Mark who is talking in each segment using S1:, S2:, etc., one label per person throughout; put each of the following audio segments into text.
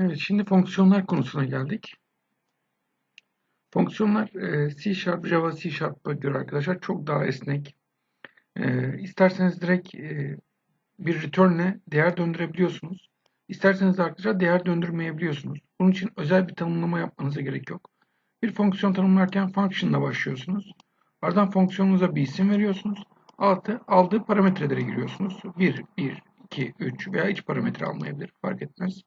S1: Evet, şimdi fonksiyonlar konusuna geldik. Fonksiyonlar e, C Sharp, Java C Sharp'a göre arkadaşlar çok daha esnek. E, isterseniz direkt e, bir return'le değer döndürebiliyorsunuz. İsterseniz arkadaşlar değer döndürmeyebiliyorsunuz. Bunun için özel bir tanımlama yapmanıza gerek yok. Bir fonksiyon tanımlarken function'la başlıyorsunuz. Ardından fonksiyonunuza bir isim veriyorsunuz. Altı, aldığı parametrelere giriyorsunuz. 1, 1, 2, 3 veya hiç parametre almayabilir. Fark etmez.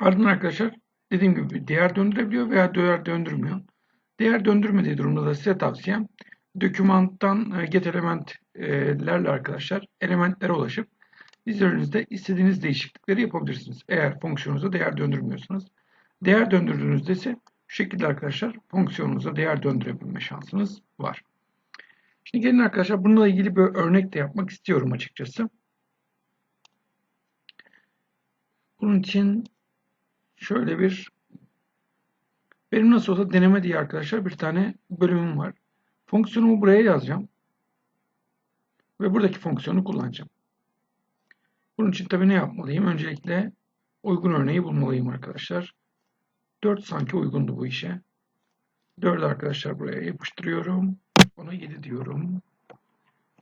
S1: Ardından arkadaşlar dediğim gibi değer döndürebiliyor veya değer döndürmüyor. Değer döndürmediği durumda da size tavsiyem dokümantan e, get elementlerle arkadaşlar elementlere ulaşıp üzerinizde istediğiniz değişiklikleri yapabilirsiniz. Eğer fonksiyonunuza değer döndürmüyorsanız. Değer döndürdüğünüzde ise şu şekilde arkadaşlar fonksiyonunuza değer döndürebilme şansınız var. Şimdi gelin arkadaşlar bununla ilgili bir örnek de yapmak istiyorum açıkçası. Bunun için şöyle bir benim nasıl olsa deneme diye arkadaşlar bir tane bölümüm var. Fonksiyonumu buraya yazacağım. Ve buradaki fonksiyonu kullanacağım. Bunun için tabii ne yapmalıyım? Öncelikle uygun örneği bulmalıyım arkadaşlar. 4 sanki uygundu bu işe. 4 arkadaşlar buraya yapıştırıyorum. Ona 7 diyorum.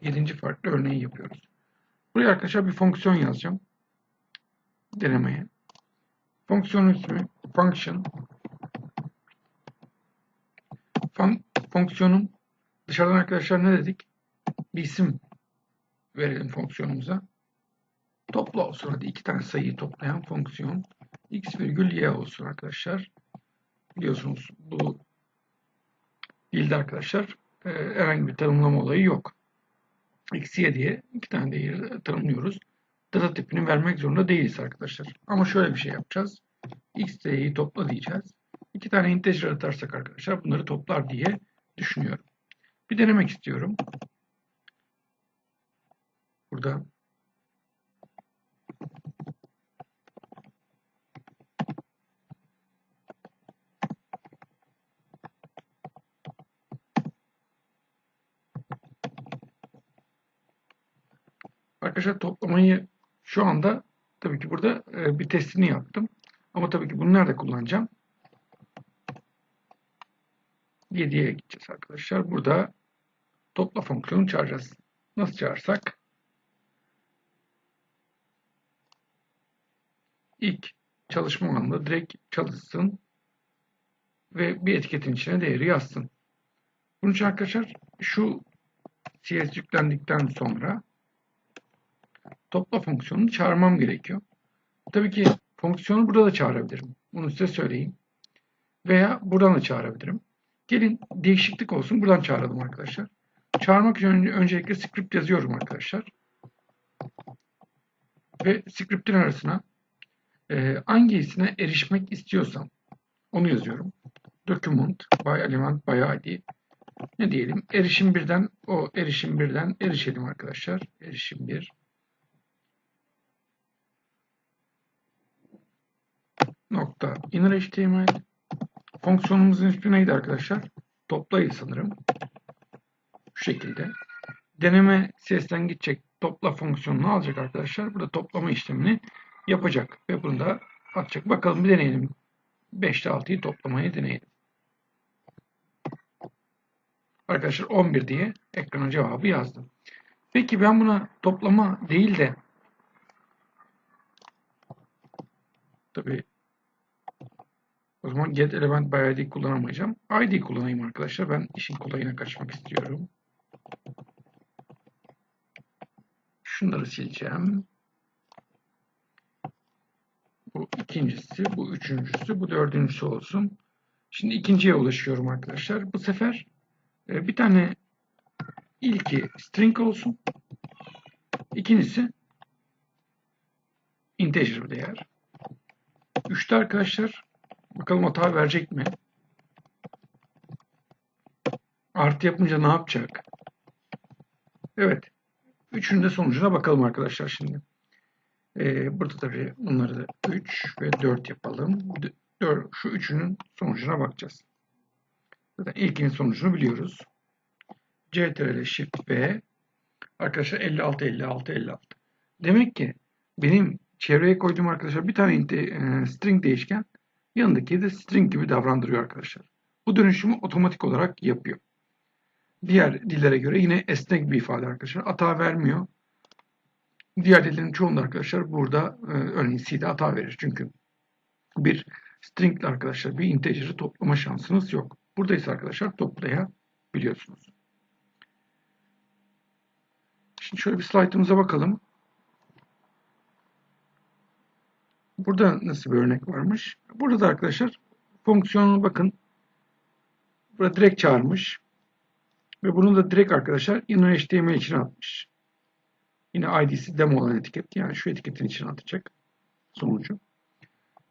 S1: 7. farklı örneği yapıyoruz. Buraya arkadaşlar bir fonksiyon yazacağım. Denemeye. Fonksiyonun ismi function. Fun, fonksiyonun dışarıdan arkadaşlar ne dedik? Bir isim verelim fonksiyonumuza. Topla olsun hadi iki tane sayıyı toplayan fonksiyon x virgül y olsun arkadaşlar. Biliyorsunuz bu dilde arkadaşlar e, herhangi bir tanımlama olayı yok. x y diye iki tane değeri tanımlıyoruz. Data tipini vermek zorunda değiliz arkadaşlar. Ama şöyle bir şey yapacağız. x y'yi topla diyeceğiz. İki tane integer atarsak arkadaşlar bunları toplar diye düşünüyorum. Bir denemek istiyorum. Burada Arkadaşlar toplamayı şu anda tabii ki burada e, bir testini yaptım. Ama tabii ki bunu nerede kullanacağım? 7'ye gideceğiz arkadaşlar. Burada topla fonksiyonu çağıracağız. Nasıl çağırsak? İlk çalışma anında direkt çalışsın ve bir etiketin içine değeri yazsın. Bunun için arkadaşlar şu CS yüklendikten sonra topla fonksiyonunu çağırmam gerekiyor. Tabii ki fonksiyonu burada da çağırabilirim. Bunu size söyleyeyim. Veya buradan da çağırabilirim. Gelin değişiklik olsun. Buradan çağıralım arkadaşlar. Çağırmak için öncelikle script yazıyorum arkadaşlar. Ve script'in arasına e, hangisine erişmek istiyorsam onu yazıyorum. Document by element by id ne diyelim? Erişim birden o erişim birden erişelim arkadaşlar. Erişim bir nokta inner html fonksiyonumuzun ismi neydi arkadaşlar? Toplayı sanırım. Şu şekilde. Deneme sesten gidecek topla fonksiyonunu alacak arkadaşlar. Burada toplama işlemini yapacak. Ve bunu da atacak. Bakalım bir deneyelim. 5'te 6'yı toplamayı deneyelim. Arkadaşlar 11 diye ekrana cevabı yazdım. Peki ben buna toplama değil de tabi o zaman get element by id kullanamayacağım. id kullanayım arkadaşlar. Ben işin kolayına kaçmak istiyorum. Şunları sileceğim. Bu ikincisi, bu üçüncüsü, bu dördüncüsü olsun. Şimdi ikinciye ulaşıyorum arkadaşlar. Bu sefer e, bir tane ilki string olsun. İkincisi integer bir değer. Üçte arkadaşlar bakalım hata verecek mi? Artı yapınca ne yapacak? Evet. Üçünün de sonucuna bakalım arkadaşlar şimdi. Ee, burada tabii bunları da 3 ve 4 yapalım. 4, şu üçünün sonucuna bakacağız. Zaten ilkinin sonucunu biliyoruz. CTRL Shift V arkadaşlar 56 56 56. Demek ki benim çevreye koyduğum arkadaşlar bir tane e, string değişken yanındaki de string gibi davrandırıyor arkadaşlar. Bu dönüşümü otomatik olarak yapıyor. Diğer dillere göre yine esnek bir ifade arkadaşlar. Hata vermiyor. Diğer dillerin çoğunda arkadaşlar burada e, örneğin C'de hata verir. Çünkü bir string arkadaşlar bir integer'i toplama şansınız yok. Burada ise arkadaşlar toplayabiliyorsunuz. Şimdi şöyle bir slaytımıza bakalım. Burada nasıl bir örnek varmış? Burada da arkadaşlar fonksiyonu bakın. Burada direkt çağırmış. Ve bunu da direkt arkadaşlar inner HTML içine atmış. Yine ID'si demo olan etiket. Yani şu etiketin içine atacak sonucu.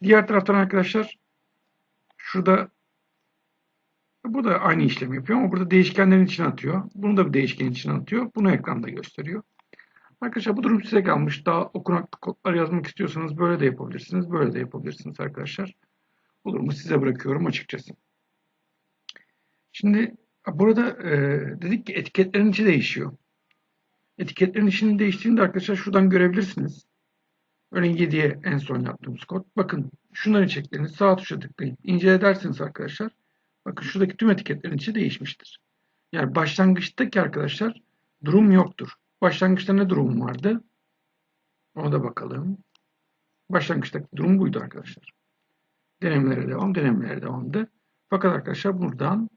S1: Diğer taraftan arkadaşlar şurada bu da aynı işlemi yapıyor ama burada değişkenlerin içine atıyor. Bunu da bir değişkenin içine atıyor. Bunu ekranda gösteriyor. Arkadaşlar bu durum size kalmış. Daha okunaklı kodlar yazmak istiyorsanız böyle de yapabilirsiniz. Böyle de yapabilirsiniz arkadaşlar. Bu durumu size bırakıyorum açıkçası. Şimdi burada e, dedik ki etiketlerin içi değişiyor. Etiketlerin içinin değiştiğini de arkadaşlar şuradan görebilirsiniz. Örneğin 7'ye en son yaptığımız kod. Bakın şunların içeriklerini sağ tuşa tıklayıp incele ederseniz arkadaşlar bakın şuradaki tüm etiketlerin içi değişmiştir. Yani başlangıçtaki arkadaşlar durum yoktur. Başlangıçta ne durum vardı? Ona da bakalım. Başlangıçtaki durum buydu arkadaşlar. Denemelere devam, denemelere devamdı. Fakat arkadaşlar buradan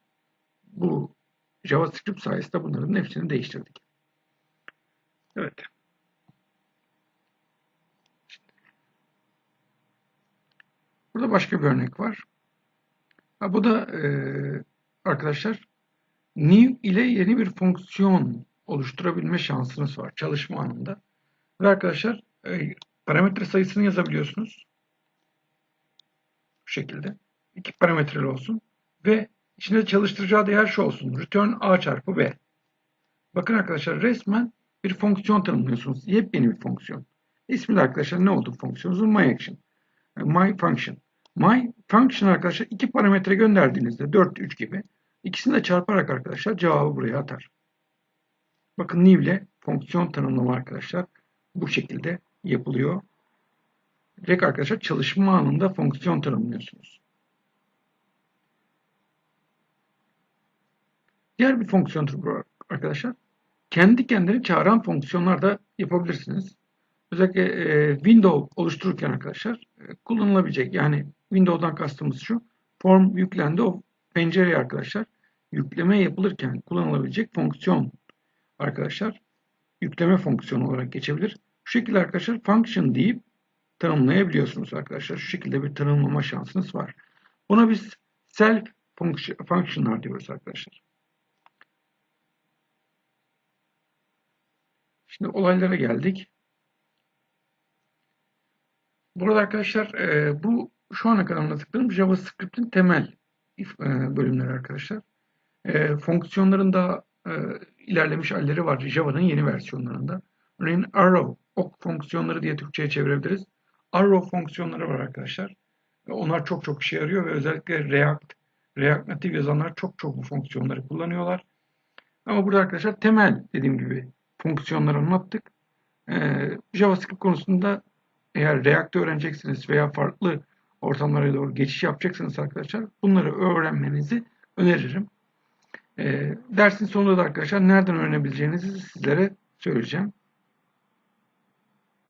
S1: bu JavaScript sayesinde bunların hepsini değiştirdik. Evet. Burada başka bir örnek var. Ha, bu da e, arkadaşlar new ile yeni bir fonksiyon oluşturabilme şansınız var çalışma anında. Ve arkadaşlar e, parametre sayısını yazabiliyorsunuz. Bu şekilde. İki parametreli olsun. Ve içinde çalıştıracağı değer şu olsun. Return A çarpı B. Bakın arkadaşlar resmen bir fonksiyon tanımlıyorsunuz. Yepyeni bir fonksiyon. İsmi de arkadaşlar ne oldu fonksiyonunuzun? MyAction. My function. My function arkadaşlar iki parametre gönderdiğinizde 4, 3 gibi ikisini de çarparak arkadaşlar cevabı buraya atar. Bakın new ile fonksiyon tanımlama arkadaşlar bu şekilde yapılıyor. Direkt arkadaşlar çalışma anında fonksiyon tanımlıyorsunuz. Diğer bir fonksiyon türü arkadaşlar kendi kendini çağıran fonksiyonlar da yapabilirsiniz. Özellikle e, window oluştururken arkadaşlar e, kullanılabilecek yani window'dan kastımız şu form yüklendi o pencereye arkadaşlar yükleme yapılırken kullanılabilecek fonksiyon arkadaşlar yükleme fonksiyonu olarak geçebilir. Şu şekilde arkadaşlar function deyip tanımlayabiliyorsunuz arkadaşlar. Şu şekilde bir tanımlama şansınız var. Buna biz self functionlar diyoruz arkadaşlar. Şimdi olaylara geldik. Burada arkadaşlar e, bu şu ana kadar anlattıklarım JavaScript'in temel e, bölümleri arkadaşlar. E, fonksiyonların da e, ilerlemiş halleri var Java'nın yeni versiyonlarında. Örneğin arrow, ok fonksiyonları diye Türkçe'ye çevirebiliriz. Arrow fonksiyonları var arkadaşlar. Onlar çok çok işe yarıyor ve özellikle React, React Native yazanlar çok çok bu fonksiyonları kullanıyorlar. Ama burada arkadaşlar temel dediğim gibi fonksiyonları anlattık. Ee, JavaScript konusunda eğer React öğreneceksiniz veya farklı ortamlara doğru geçiş yapacaksınız arkadaşlar bunları öğrenmenizi öneririm. E, dersin sonunda da arkadaşlar nereden öğrenebileceğinizi sizlere söyleyeceğim.